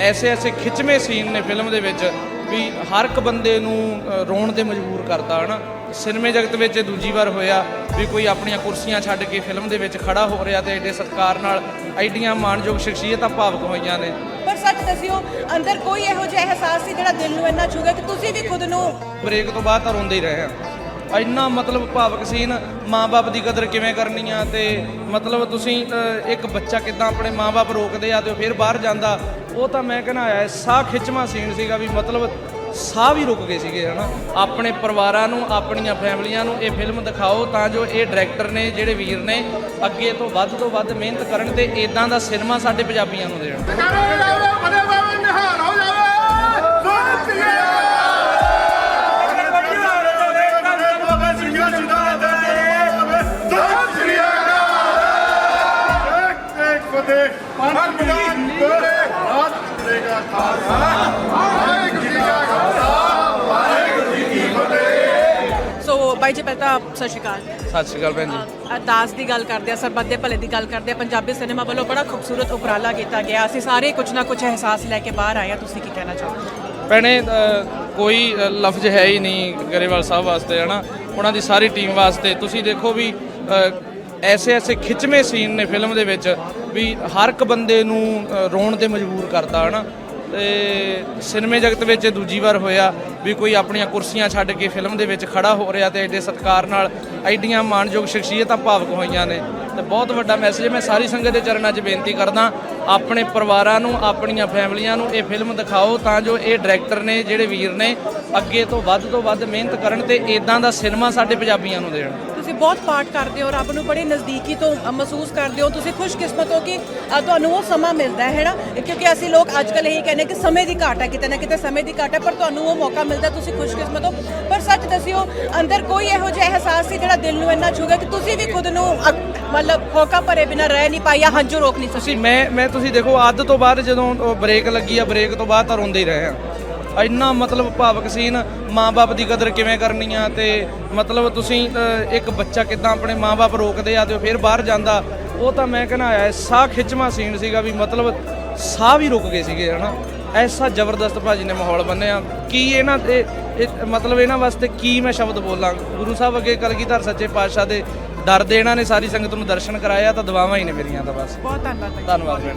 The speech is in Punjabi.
ਐਸੇ ਐਸੇ ਖਿੱਚਵੇਂ ਸੀਨ ਨੇ ਫਿਲਮ ਦੇ ਵਿੱਚ ਵੀ ਹਰ ਇੱਕ ਬੰਦੇ ਨੂੰ ਰੋਣ ਤੇ ਮਜਬੂਰ ਕਰਦਾ ਹਨਾ? ਸਿਨੇਮੇ ਜਗਤ ਵਿੱਚ ਇਹ ਦੂਜੀ ਵਾਰ ਹੋਇਆ ਵੀ ਕੋਈ ਆਪਣੀਆਂ ਕੁਰਸੀਆਂ ਛੱਡ ਕੇ ਫਿਲਮ ਦੇ ਵਿੱਚ ਖੜਾ ਹੋ ਰਿਹਾ ਤੇ ਐਡੇ ਸਤਿਕਾਰ ਨਾਲ ਐਡੀਆਂ ਮਾਣਯੋਗ ਸ਼ਖਸੀਅਤਾਂ ਭਾਵਕ ਹੋਈਆਂ ਨੇ। ਪਰ ਸੱਚ ਦੱਸਿਓ ਅੰਦਰ ਕੋਈ ਇਹੋ ਜਿਹਾ ਅਹਿਸਾਸ ਸੀ ਜਿਹੜਾ ਦਿਲ ਨੂੰ ਇੰਨਾ ਛੂ ਗਿਆ ਕਿ ਤੁਸੀਂ ਵੀ ਖੁਦ ਨੂੰ ਬ੍ਰੇਕ ਤੋਂ ਬਾਅਦ ਤਾਂ ਰੋਂਦੇ ਹੀ ਰਹੇ ਆ। ਇੰਨਾ ਮਤਲਬ ਭਾਵਕ ਸੀਨ ਮਾਂ-ਬਾਪ ਦੀ ਕਦਰ ਕਿਵੇਂ ਕਰਨੀ ਆ ਤੇ ਮਤਲਬ ਤੁਸੀਂ ਅ, ਇੱਕ ਬੱਚਾ ਕਿਦਾਂ ਆਪਣੇ ਮਾਂ-ਬਾਪ ਰੋਕਦੇ ਆ ਤੇ ਉਹ ਫਿਰ ਬਾਹਰ ਜਾਂਦਾ ਉਹ ਤਾਂ ਮੈਂ ਕਹਿੰਦਾ ਆ ਸਾਹ ਖਿੱਚਵਾਂ ਸੀਨ ਸੀਗਾ ਵੀ ਮਤਲਬ ਸਾਹ ਵੀ ਰੁਕ ਗਏ ਸੀਗੇ ਹਨਾ। ਆਪਣੇ ਪਰਿਵਾਰਾਂ ਨੂੰ ਆਪਣੀਆਂ ਫੈਮਲੀਆਂ ਨੂੰ ਇਹ ਫਿਲਮ ਦਿਖਾਓ ਤਾਂ ਜੋ ਇਹ ਡਾਇਰੈਕਟਰ ਨੇ ਜਿਹੜੇ ਵੀਰ ਨੇ ਅੱਗੇ ਤੋਂ ਵੱਧ ਤੋਂ ਵੱਧ ਮਿਹਨਤ ਕਰਨ ਤੇ ਇਦਾਂ ਦਾ ਸਿਨੇਮਾ ਸਾਡੇ ਪੰਜਾਬੀਆਂ ਨੂੰ ਦੇਣ। ਪੰਜਾਬੀ ਤੇਰੇ ਹੱਥ ਦੇਗਾ ਖਾਲਸਾ। ਵਾਹਿਗੁਰੂ ਜੀ ਕਾ ਖਾਲਸਾ ਵਾਹਿਗੁਰੂ ਜੀ ਕੀ ਫਤਿਹ। ਸੋ ਬਾਈ ਜੀ ਪਹਿਲਾਂ ਸਤਿ ਸ਼੍ਰੀ ਅਕਾਲ। ਸਤਿ ਸ਼੍ਰੀ ਅਕਾਲ ਭੈਣ ਜੀ। ਅਰਦਾਸ ਦੀ ਗੱਲ ਕਰਦੇ ਆ ਸਰਬੱਤ ਦੇ ਭਲੇ ਦੀ ਗੱਲ ਕਰਦੇ ਆ ਪੰਜਾਬੀ ਸਿਨੇਮਾ ਵੱਲੋਂ ਬੜਾ ਖੂਬਸੂਰਤ ਉਪਰਾਲਾ ਕੀਤਾ ਗਿਆ। ਅਸੀਂ ਸਾਰੇ ਕੁਝ ਨਾ ਕੁਝ ਅਹਿਸਾਸ ਲੈ ਕੇ ਬਾਹਰ ਆਏ ਆ ਤੁਸੀਂ ਕੀ ਕਹਿਣਾ ਚਾਹੋਗੇ? ਭੈਣੇ ਕੋਈ ਲਫ਼ਜ਼ ਹੈ ਹੀ ਨਹੀਂ ਗਰੇਵਾਲ ਸਾਹਿਬ ਵਾਸਤੇ ਹਨਾ? ਉਹਨਾਂ ਦੀ ਸਾਰੀ ਟੀਮ ਵਾਸਤੇ। ਤੁਸੀਂ ਦੇਖੋ ਵੀ ਐਸੇ ਐਸੇ ਖਿੱਚਵੇਂ ਸੀਨ ਨੇ ਫਿਲਮ ਦੇ ਵਿੱਚ ਵੀ ਹਰ ਇੱਕ ਬੰਦੇ ਨੂੰ ਰੋਣ ਤੇ ਮਜਬੂਰ ਕਰਦਾ ਹਨਾ? ਤੇ ਸਿਨੇਮੇ ਜਗਤ ਵਿੱਚ ਇਹ ਦੂਜੀ ਵਾਰ ਹੋਇਆ ਵੀ ਕੋਈ ਆਪਣੀਆਂ ਕੁਰਸੀਆਂ ਛੱਡ ਕੇ ਫਿਲਮ ਦੇ ਵਿੱਚ ਖੜਾ ਹੋ ਰਿਹਾ ਤੇ ਐਡੇ ਸਤਿਕਾਰ ਨਾਲ ਐਡੀਆਂ ਮਾਣਯੋਗ ਸ਼ਖਸੀਅਤਾਂ ਭਾਵਕ ਹੋਈਆਂ ਨੇ। ਤੇ ਬਹੁਤ ਵੱਡਾ ਮੈਸੇਜ ਮੈਂ ਸਾਰੀ ਸੰਗਤ ਦੇ ਚਰਨਾਂ 'ਚ ਬੇਨਤੀ ਕਰਦਾ, ਆਪਣੇ ਪਰਿਵਾਰਾਂ ਨੂੰ, ਆਪਣੀਆਂ ਫੈਮਲੀਆਂ ਨੂੰ ਇਹ ਫਿਲਮ ਦਿਖਾਓ ਤਾਂ ਜੋ ਇਹ ਡਾਇਰੈਕਟਰ ਨੇ, ਜਿਹੜੇ ਵੀਰ ਨੇ, ਅੱਗੇ ਤੋਂ ਵੱਧ ਤੋਂ ਵੱਧ ਮਿਹਨਤ ਕਰਨ ਤੇ ਇਦਾਂ ਦਾ ਸਿਨੇਮਾ ਸਾਡੇ ਪੰਜਾਬੀਆਂ ਨੂੰ ਦੇਣ। ਤੁਸੀਂ ਬਹੁਤ ਪਾਠ ਕਰਦੇ ਹੋ ਰੱਬ ਨੂੰ ਬੜੇ ਨਜ਼ਦੀਕੀ ਤੋਂ ਮਹਿਸੂਸ ਕਰਦੇ ਹੋ ਤੁਸੀਂ ਖੁਸ਼ਕਿਸਮਤ ਹੋ ਕਿ ਤੁਹਾਨੂੰ ਉਹ ਸਮਾਂ ਮਿਲਦਾ ਹੈ ਨਾ ਕਿਉਂਕਿ ਅਸੀਂ ਲੋਕ ਅੱਜ ਕੱਲ੍ਹ ਇਹੀ ਕਹਿੰਦੇ ਕਿ ਸਮੇਂ ਦੀ ਘਾਟ ਹੈ ਕਿਤੇ ਨਾ ਕਿਤੇ ਸਮੇਂ ਦੀ ਘਾਟ ਹੈ ਪਰ ਤੁਹਾਨੂੰ ਉਹ ਮੌਕਾ ਮਿਲਦਾ ਤੁਸੀਂ ਖੁਸ਼ਕਿਸਮਤ ਹੋ। ਪਰ ਸੱਚ ਦੱਸਿਓ ਅੰਦਰ ਕੋਈ ਇਹੋ ਜਿਹਾ ਅਹਿਸਾਸ ਸੀ ਜਿਹੜਾ ਦਿਲ ਨੂੰ ਇੰਨਾ ਛੂ ਗਿਆ ਕਿ ਤੁਸੀਂ ਵੀ ਖੁਦ ਨੂੰ ਮਤਲਬ ਹੋਕਾ ਭਰੇ ਬਿਨਾਂ ਰਹਿ ਨਹੀਂ ਪਾਇਆ ਹੰਝੂ ਰੋਕ ਨਹੀਂ ਸਕੀ? ਮੈਂ ਮੈਂ ਤੁਸੀਂ ਦੇਖੋ ਅੱਧ ਤੋਂ ਬਾਅਦ ਜਦੋਂ ਬ੍ਰੇਕ ਲੱਗੀ ਆ ਬ੍ਰੇਕ ਤੋਂ ਬਾਅਦ ਤਾਂ ਰੋਂਦੇ ਹੀ ਰਹੇ ਆ। ਇੰਨਾ ਮਤਲਬ ਭਾਵਕ ਸੀਨ ਮਾਂ-ਬਾਪ ਦੀ ਕਦਰ ਕਿਵੇਂ ਕਰਨੀ ਆ ਤੇ ਮਤਲਬ ਤੁਸੀਂ ਇੱਕ ਬੱਚਾ ਕਿਦਾਂ ਆਪਣੇ ਮਾਂ-ਬਾਪ ਰੋਕਦੇ ਆ ਤੇ ਫਿਰ ਬਾਹਰ ਜਾਂਦਾ ਉਹ ਤਾਂ ਮੈਂ ਕਹਿੰਦਾ ਆ ਸਾਹ ਖਿੱਚਵਾਂ ਸੀਨ ਸੀਗਾ ਵੀ ਮਤਲਬ ਸਾਹ ਵੀ ਰੁਕ ਗਏ ਸੀਗੇ ਹਨਾ। ਐਸਾ ਜ਼ਬਰਦਸਤ ਭਾਜੀ ਨੇ ਮਾਹੌਲ ਬੰਨਿਆ। ਕੀ ਇਹਨਾਂ ਤੇ ਇਹ- ਮਤਲਬ ਇਹਨਾਂ ਵਾਸਤੇ ਕੀ ਮੈਂ ਸ਼ਬਦ ਬੋਲਾਂ? ਗੁਰੂ ਸਾਹਿਬ ਅੱਗੇ ਕਲਗੀਧਰ ਸੱਚੇ ਪਾਤਸ਼ਾਹ ਦੇ ਡਰ ਦੇ ਇਹਨਾਂ ਨੇ ਸਾਰੀ ਸੰਗਤ ਨੂੰ ਦਰਸ਼ਨ ਕਰਾਇਆ ਤਾਂ ਦੁਆਵਾਂ ਹੀ ਨੇ ਮੇਰੀਆਂ ਤਾਂ ਬਸ। ਬਹੁਤ ਧੰਨਵਾਦ। ਧੰਨਵਾਦ ਜੀ